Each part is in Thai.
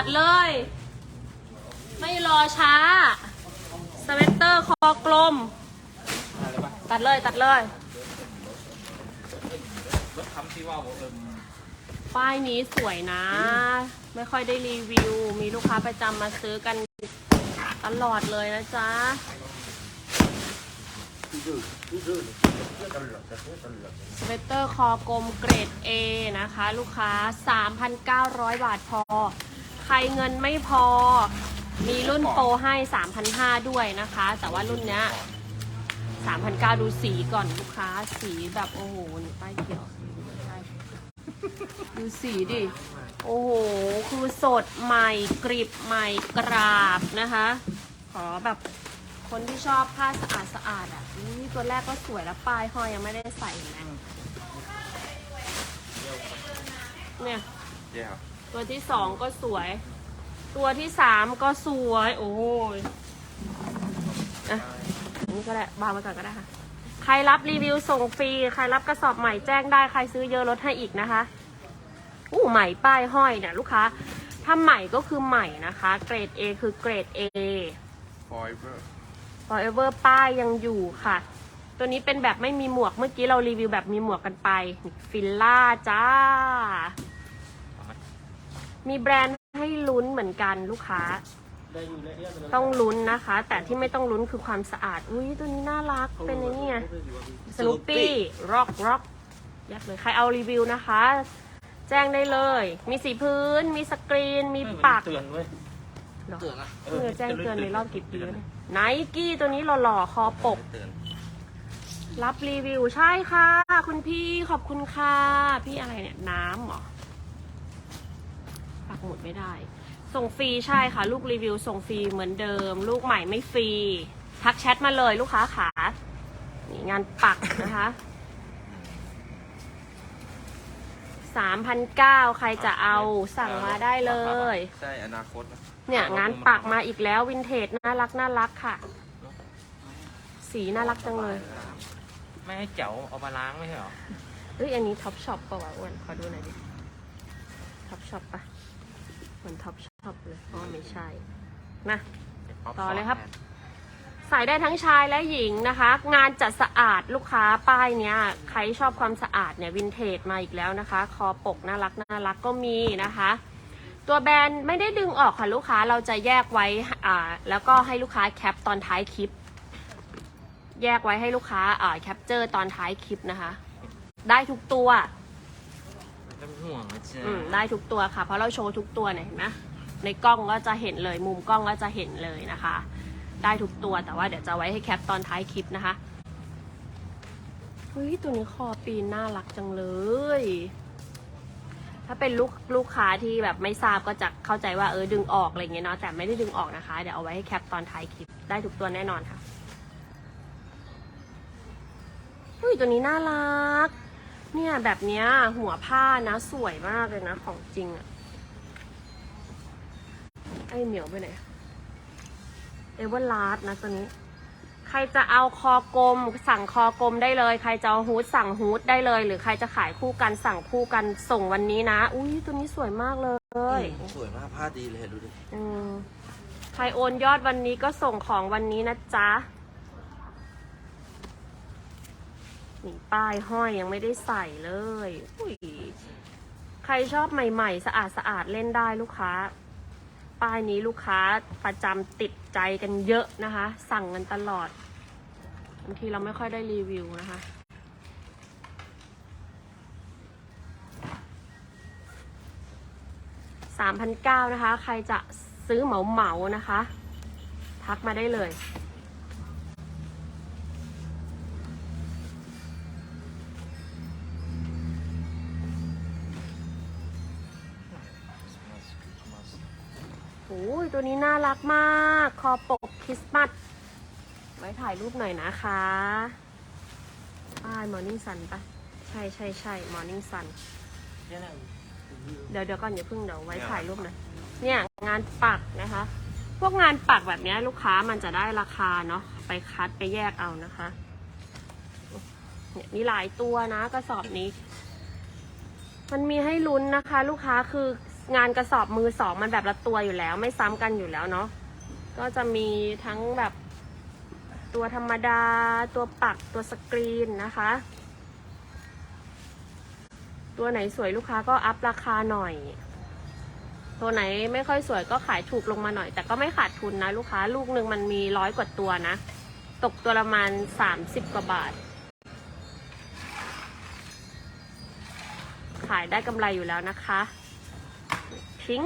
ตัดเลย ไม่รอช้า สเวตเตอร์คอกลม ตัดเลยตัดเลยป้ายนี้สวยนะ ไม่ค่อยได้รีวิว มีลูกค้าประจำมาซื้อกันตลอดเลยนะจ๊ะสเวตเตอร์คอกลมเกรด A นะคะ ลูกค้า 3,900 บาทพอ ใครเงินไม่พอ มีรุ่นโปรให้3,500ด้วยนะคะ แต่ว่ารุ่นเนี้ย3,900ดูสีก่อนลูกค้า สีแบบโอ้โหนี่ป้ายเขียวดูสีดิ โอ้โห คือสดใหม่กริบใหม่กราบนะคะ ขอแบบคนที่ชอบผ้าสะอาดสะอาดอะนี่ตัวแรกก็สวยแล้วปลายห้อยยังไม่ได้ใส่นะเนี่ย ตัวที่สองก็สวย ตัวที่สามก็สวย โอ้ยอะอันนี่ก็ได้วางไว้ก่อนก็ได้ค่ะ ใครรับรีวิวส่งฟรี ใครรับกระสอบใหม่แจ้งได้ ใครซื้อเยอะลดให้อีกนะคะ อู้ใหม่ป้ายห้อยเนี่ยลูกค้า ถ้าใหม่ก็คือใหม่นะคะ เกรด A คือเกรด A ฟอยเบอร์ forever ป้ายยังอยู่ค่ะ ตัวนี้เป็นแบบไม่มีหมวก เมื่อกี้เรารีวิวแบบมีหมวกกันไป ฟิลล่าจ้า มีแบรนด์ให้ลุ้นเหมือนกันลูกค้า ต้องลุ้นนะคะ แต่ที่ไม่ต้องลุ้นคือความสะอาด อุ้ยตัวนี้น่ารัก เป็นไอ้นี่ไงสนุปปี้ร็อกร็อกยักเลย ใครเอารีวิวนะคะ แจ้งได้เลย มีสีพื้น มีสกรีน มีปักเตือนเว้ยเหรอเตือนอะเพิ่งจะแจ้งเตือนในรอบกี่ปีแล้วเนี่ยไนกี้ตัวนี้หล่อๆ คอปกเตือนรับรีวิวใช่ค่ะ คุณพี่ขอบคุณค่ะ พี่อะไรเนี่ย น้ำเหรอปั กหมุดไม่ได้ ส่งฟรีใช่ค่ะ ลูกรีวิวส่งฟรีเหมือนเดิม ลูกใหม่ไม่ฟรีทักแชทมาเลยลูกค้าขานี่งานปักนะคะสามพันเก้าใครจะเอาสั่งมาได้เลย ใช่อนาคตนะเนี่ยงานปักมาอีกแล้ววินเทจน่ารักน่ารักค่ะ สีน่ารักจังเลย ไม่ให้เจ๋วเอามาล้างไม่ใช่เหรอเฮ้ยอันนี้ท็อปช็อปป่าวะอ้วนขอดูหน่อยดิท็อปช็อปปะเห มือนท็อปช็อปเลยอ๋อไม่ใช่นะต่อเลยครับ ใส่ได้ทั้งชายและหญิงนะคะ งานจะสะอาดลูกค้าป้ายเนี้ย ใครชอบความสะอาดเนี่ยวินเทจมาอีกแล้วนะคะ คอปกน่ารักน่ารักก็มีนะคะ ตัวแบรนด์ไม่ได้ดึงออกค่ะลูกค้าเราจะแยกไว้อ่าแล้วก็ให้ลูกค้าแคปตอนท้ายคลิป แยกไว้ให้ลูกค้าอ่าแคปเจอร์ตอนท้ายคลิปนะคะ ได้ทุกตัว เป็นห่วงนะจ๊ะอืมได้ทุกตัวค่ะ เพราะเราโชว์ทุกตัวเนี่ยเห็นไหมในกล้องก็จะเห็นเลย มุมกล้องก็จะเห็นเลยนะคะ ได้ทุกตัวแต่ว่าเดี๋ยวจะไว้ให้แคปตอนท้ายคลิปนะคะเฮ้ยตัวนี้คอปีนน่ารักจังเลย ถ้าเป็นลูกลูกค้าที่แบบไม่ทราบก็จะเข้าใจว่าเออดึงออกอะไรเงี้ยเนาะแต่ไม่ได้ดึงออกนะคะ เดี๋ยวเอาไว้ให้แคปตอนท้ายคลิปได้ทุกตัวแน่นอนค่ะเฮ้ยตัวนี้น่ารัก เนี่ยแบบเนี้ยหัวผ้านะสวยมากเลยนะของจริงอะไอเหมียวไปไหนเอเวอร์ลาร์นะตัวนี้ ใครจะเอาคอกลม สั่งคอกลมได้เลย ใครจะเอาฮูดสั่งฮูดได้เลย หรือใครจะขายคู่กันสั่งคู่กันส่งวันนี้นะ อุ้ยตัวนี้สวยมากเลย สวยมากผ้าดีเลยดูดิอืมใครโอนยอดวันนี้ก็ส่งของวันนี้นะจ๊ะ นี่ป้ายห้อยยังไม่ได้ใส่เลยอุ้ยใครชอบใหม่ๆ สะอาดสะอาดๆเล่นได้ลูกค้า ป้ายนี้ลูกค้าประจำติดใจกันเยอะนะคะ สั่งกันตลอดบางทีเราไม่ค่อยได้รีวิวนะคะสามพันเก้านะคะ ใครจะซื้อเหมาเหมานะคะ ทักมาได้เลย โอ้ยตัวนี้น่ารักมาก คอปกคริสต์มาสไว้ถ่ายรูปหน่อยนะคะป้ายมอร์นิ่งซันปะใช่ใช่ใช่มอร์นิ่งซันเดี๋ยวเดี๋ยวก่อนอย่าเพิ่งเดี๋ยวไว้ถ่ายรูปหน่อยเนี่ยงานปักนะคะ พวกงานปักแบบนี้ลูกค้ามันจะได้ราคาเนาะไปคัดไปแยกเอานะคะเนี่ยมีหลายตัวนะกระสอบนี้ มันมีให้ลุ้นนะคะ ลูกค้าคือ งานกระสอบมือสองมันแบบละตัวอยู่แล้ว ไม่ซ้ำกันอยู่แล้วเนาะก็จะมีทั้งแบบตัวธรรมดา ตัวปักตัวสกรีนนะคะ ตัวไหนสวยลูกค้าก็อัพราคาหน่อย ตัวไหนไม่ค่อยสวยก็ขายถูกลงมาหน่อย แต่ก็ไม่ขาดทุนนะลูกค้าลูกหนึ่งมันมีร้อยกว่าตัวนะ ตกตัวละมาณสามสิบกว่าบาท ขายได้กำไรอยู่แล้วนะคะิง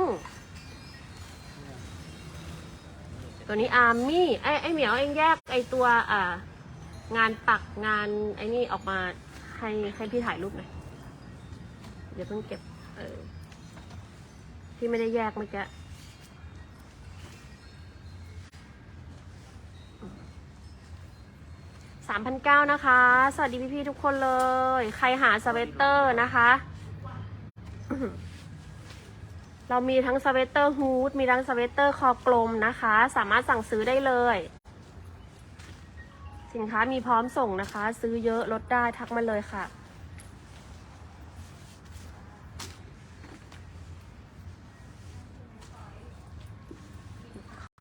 ตัวนี้อาร์มี่ไอไอเหมียวเองแยกไอตัวอ่างานปักงานไอนี่ออกมาให้ให้พี่ถ่ายรูปหน่อย เดี๋ยวเพิ่งเก็บ เออ ที่ไม่ได้แยกเมื่อกี้สามพันเก้านะคะ สวัสดีพี่ๆทุกคนเลย ใครหาสเวตเตอร์นะคะ เรามีทั้งสเวตเตอร์ฮูดมีทั้งสเวตเตอร์คอกลมนะคะ สามารถสั่งซื้อได้เลย สินค้ามีพร้อมส่งนะคะ ซื้อเยอะลดได้ทักมาเลยค่ะ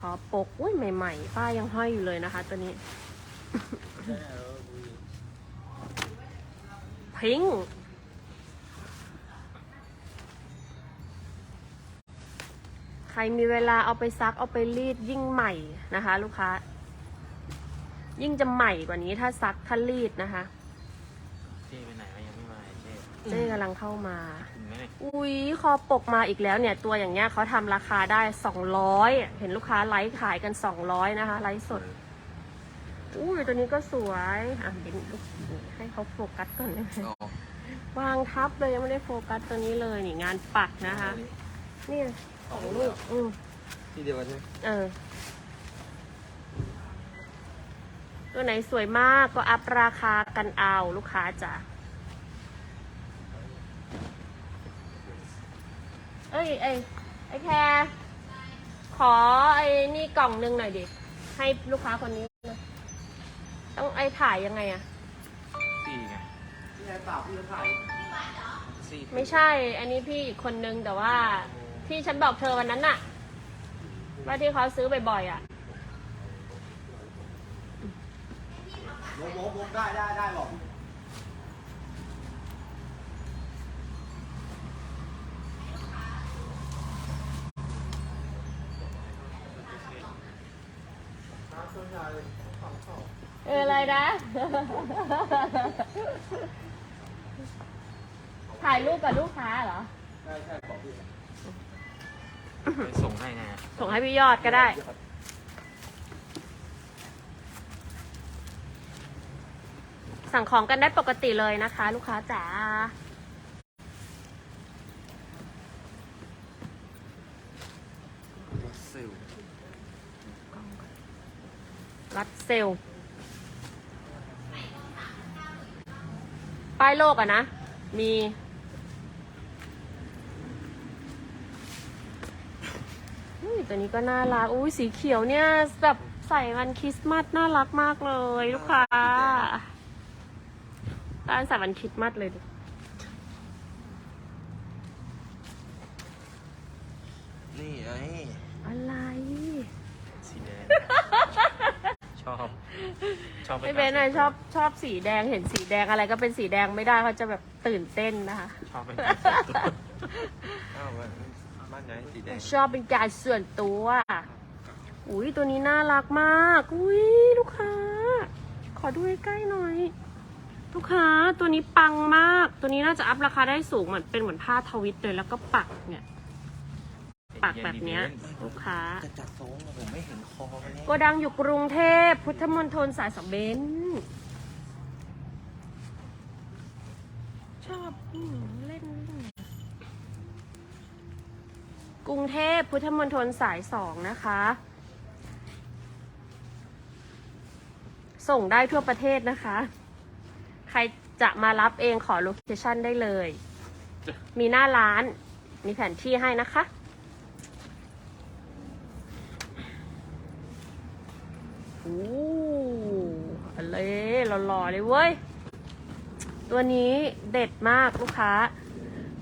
ขอปกอุ้ยใหม่ๆ ป้ายังห้อยอยู่เลยนะคะตัวนี้ พิงค์ ใครมีเวลาเอาไปซักเอาไปรีดยิ่งใหม่นะคะ ลูกค้า ยิ่งจะใหม่กว่านี้ถ้าซักถ้ารีดนะคะเจ๊ไปไหนวะยังไม่มาเจ๊เจ๊กำลังเข้ามา ถึงไหมเนี่ยอุ้ยคอปกมาอีกแล้วเนี่ย ตัวอย่างเงี้ยเขาทำราคาได้ 200 เห็นลูกค้าไลฟ์ขายกัน 200 นะคะ ไลฟ์สด อุ้ยตัวนี้ก็สวยอะเดี๋ยวลูกให้เขาโฟกัสก่อนเลยอ๋อวางทับเลยยังไม่ได้โฟกัสตัวนี้เลยนี่งานปักนะคะนี่ สองลูกอืมที่เดียวกันใช่ไหมเออ ตัวไหนสวยมากก็อัพราคากันเอาลูกค้าจ้ะเอ้ยไอ้ไอ้แคร์ขอไอ้นี่กล่องหนึงหน่อยดิ ให้ลูกค้าคนนี้หน่อยต้องไอ้ถ่ายยังไงอะ สี่ไงที่ไหนเปล่าพี่จะถ่ายสี่ไม่ใช่ อันนี้พี่อีกคนนึงแต่ว่า ที่ฉันบอกเธอวันนั้นน่ะ ว่าที่เขาซื้อบ่อยๆอะโมโมโมได้ได้ได้บอกเอออะไรนะ ถ่ายรูปกับลูกค้าเหรอ ใช่ใช่บอกพี่ไป ส่งให้ไงส่งให้พี่ยอดก็ได้ สั่งของกันได้ปกติเลยนะคะ ลูกค้าจ๋าเซลรัดเซลลป้ายโลกอะนะ มีอุ้ย ตัวนี้ก็น่ารัก อุ้ยสีเขียวเนี่ยแบบใส่วันคริสต์มาสน่ารักมากเลยลูกค้าต้านใส่วันคริสต์มาสเลยดินี่ไอ้อะไร สีแดง ชอบ ชอบปไอเบนอะชอบชอบสีแดงเห็นสีแดงอะไรก็เป็นสีแดงไม่ได้เขาจะแบบตื่นเต้นนะคะ ชอบเป็นการส่วนตัวอ้าวมันบ้าน ไหนสีแดงชอบเป็นการส่วนตัว อุ้ยตัวนี้น่ารักมาก อุ้ยลูกค้า ขอดูใกล้ๆหน่อย ลูกค้าตัวนี้ปังมาก ตัวนี้น่าจะอัพราคาได้สูงเหมือนเป็นเหมือนผ้าทวิตเลยแล้วก็ปักเนี่ยปักแบบเนี้ยลูกค้าจะจัดทรงผมไม่เห็นคอมันเนี่ยโกดังอยู่กรุงเทพพุทธมณฑลสายสองเบน รุงเทพพุทธมณฑลสายสองนะคะ ส่งได้ทั่วประเทศนะคะ ใครจะมารับเองขอโลเคชั่นได้เลย มีหน้าร้าน มีแผนที่ให้นะคะ โอ้อะไรหล่อๆเลยเว้ย ตัวนี้เด็ดมากลูกค้า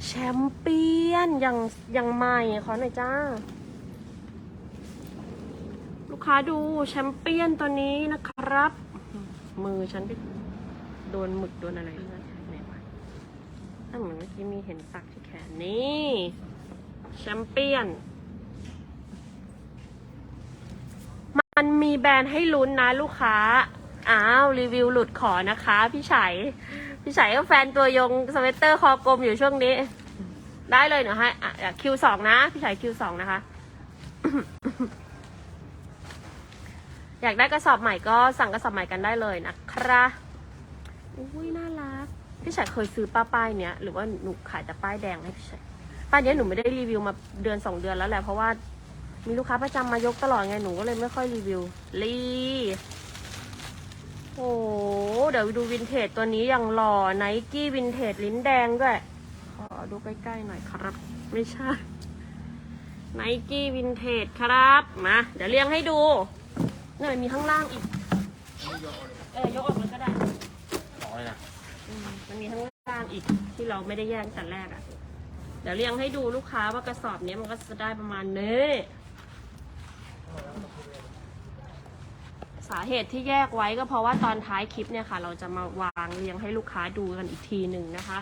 แชมเปี้ยนอย่างอย่างใหม่ขอหน่อยจ้า ลูกค้าดูแชมเปี้ยนตัวนี้นะครับ มือฉันไปโดนหมึกโดนอะไรไหนวะถ้าเหมือนเมื่อกี้มีเห็นสักที่แขนนี่แชมเปี้ยน มันมีแบรนด์ให้ลุ้นนะลูกค้า อ้าว รีวิวหลุดขอนะคะ พี่ไฉ พี่ไฉก็แฟนตัวยงสเวตเตอร์คอกลมอยู่ช่วงนี้ ได้เลยเนาะฮะคิวสองนะ พี่ไฉคิวสองนะคะ อยากได้กระสอบใหม่ก็สั่งกระสอบใหม่กันได้เลยนะครับ อุ้ยน่ารัก พี่ชายเคยซื้อป้าป้ายเนี้ยหรือว่าหนูขายแต่ป้ายแดงให้พี่ชายป้ายเนี้ยหนูไม่ได้รีวิวมาเดือนสองเดือนแล้วแหละเพราะว่ามีลูกค้าประจำมายกตลอดไงหนูก็เลยไม่ค่อยรีวิวรี ห เดี๋ยวดูวินเทจตัวนี้อย่างหล่อไนกี้วินเทจลิ้นแดงด้วย ขอดูใกล้ๆหน่อยครับ ไม่ใช่ไนกี้วินเทจครับ มา เดี๋ยวเรียงให้ดูเนี่ยมันมีข้างล่างอีก เออ ยกออกเลยก็ได้ขอเลยนะอืมมันมีข้างล่างอีกที่เราไม่ได้แยกตั้งแต่แรกอะ่ะ เดี๋ยวเรียงให้ดูลูกค้าว่ากระสอบเนี้ยมันก็จะได้ประมาณนี้ สาเหตุที่แยกไว้ก็เพราะว่าตอนท้ายคลิปเนี่ยค่ะ เราจะมาวางเรียงให้ลูกค้าดูกันอีกทีหนึ่งนะคะ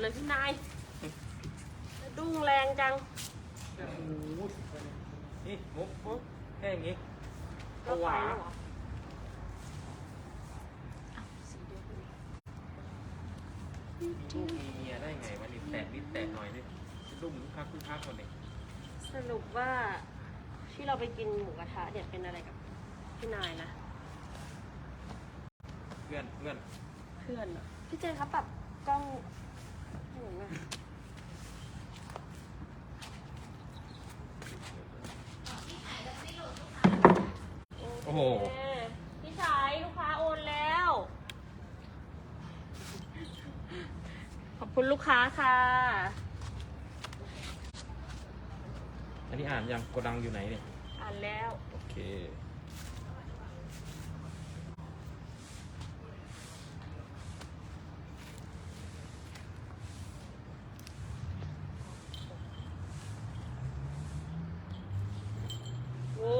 เลยพี่นายแล้วดุ้งแรงจัง นี่มุกมุกแค่อย่างงี้ก็ไปแล้วเหรออ้าวสีเดียวกันเลยมีลูกมีเมียได้ไงวะนี่แตะนิดแตะหน่อยนี่ดุ้มคักคึกคักคนนี้สรุปว่าที่เราไปกินหมูกระทะเนี่ยเป็นอะไรกับพี่นายนะ เพื่อนเพื่อนเพื่อนเหรอพี่เจนครับปรับกล้องให้หนูหน่อย โอ้โหเคพี่ชายลูกค้าโอนแล้ว ขอบคุณลูกค้าค่ะ อันนี้อ่านยังโกดังอยู่ไหนเนี่ย อ่านแล้ว โอเค โอ้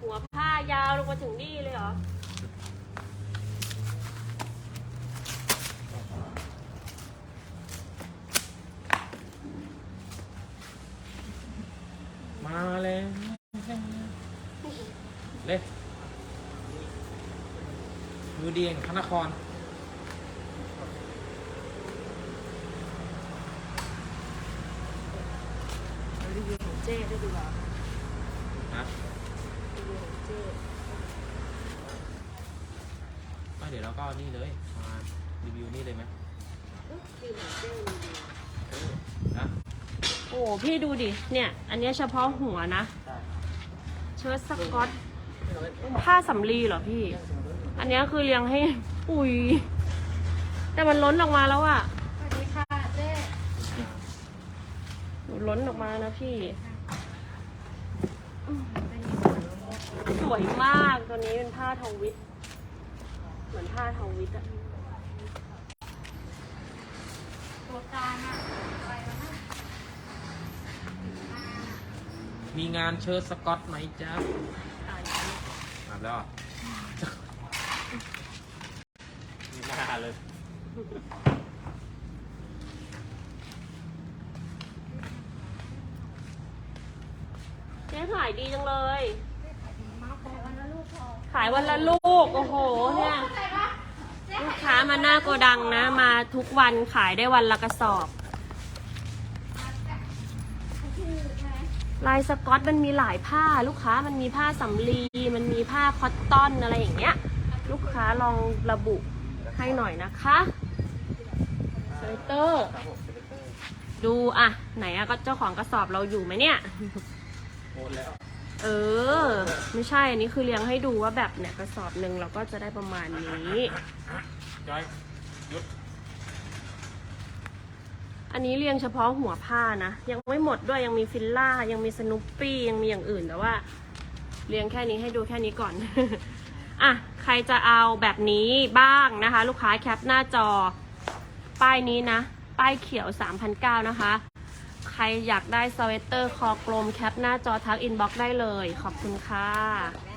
หัวผ้ายาวลง มาถึงนี่เลยเหรอ มาเลยเลยมือดีแห่งพระนครรีวิวของเจ้ด้วยดีกว่านะรีวิวของเจ้ ไม่ เดี๋ยวเราก็นี่เลยมารีวิวนี่เลยไหมอุ๊ยรีวิวของเจ้รีวิวเออนะโอ้พี่ดูดิ เนี่ย อันเนี้ยเฉพาะหัวนะเชิ้ตสกอตผ้าสำลีเหรอพี่ อันเนี้ยคือเรียงให้ อุ้ย แต่มันล้นออกมาแล้วอะสวัสดีค่ะเจ๊หนูล้นออกมานะพี่ สวยมากตัวนี้เป็นผ้าทวิต เหมือนผ้าทวิตอะตัวกลางอะไปแล้วนะมีงานเชิญสกอตไหมจ๊ะตายแล้วอ่านแล้วเหรอมีหน้าเลย เจ๊ขายดีจังเลยมา ขายวันละลูก โอ้โห เนี่ย ลูกค้ามาหน้าโกดังนะ มาทุกวันขายได้วันละกระสอบ ลายสกอตมันมีหลายผ้า ลูกค้ามันมีผ้าสำลี มันมีผ้าคอตตอนอะไรอย่างเงี้ย ลูกค้าลองระบุให้หน่อยนะคะสเวตเตอร์เซเตอร์ดูอะ ไหนอะก็เจ้าของกระสอบเราอยู่ไหมเนี่ยโอนแล้ว เออ ไม่ใช่ อันนี้คือเรียงให้ดูว่าแบบเนี่ยกระสอบหนึ่งเราก็จะได้ประมาณนี้ จอยหยุดอันนี้เรียงเฉพาะหัวผ้านะ ยังไม่หมดด้วยยังมีฟิลล่า ยังมีสนุปปี้ ยังมีอย่างอื่นแต่ว่า เรียงแค่นี้ให้ดูแค่นี้ก่อน อะ ใครจะเอาแบบนี้บ้างนะคะ ลูกค้าแคปหน้าจอ ป้ายนี้นะ ป้ายเขียว 3,009นะคะใค รอยากได้สเวตเตอร์คอกลมแคปหน้าจอทักอินบ็อกได้เลย ขอบคุณค่ะ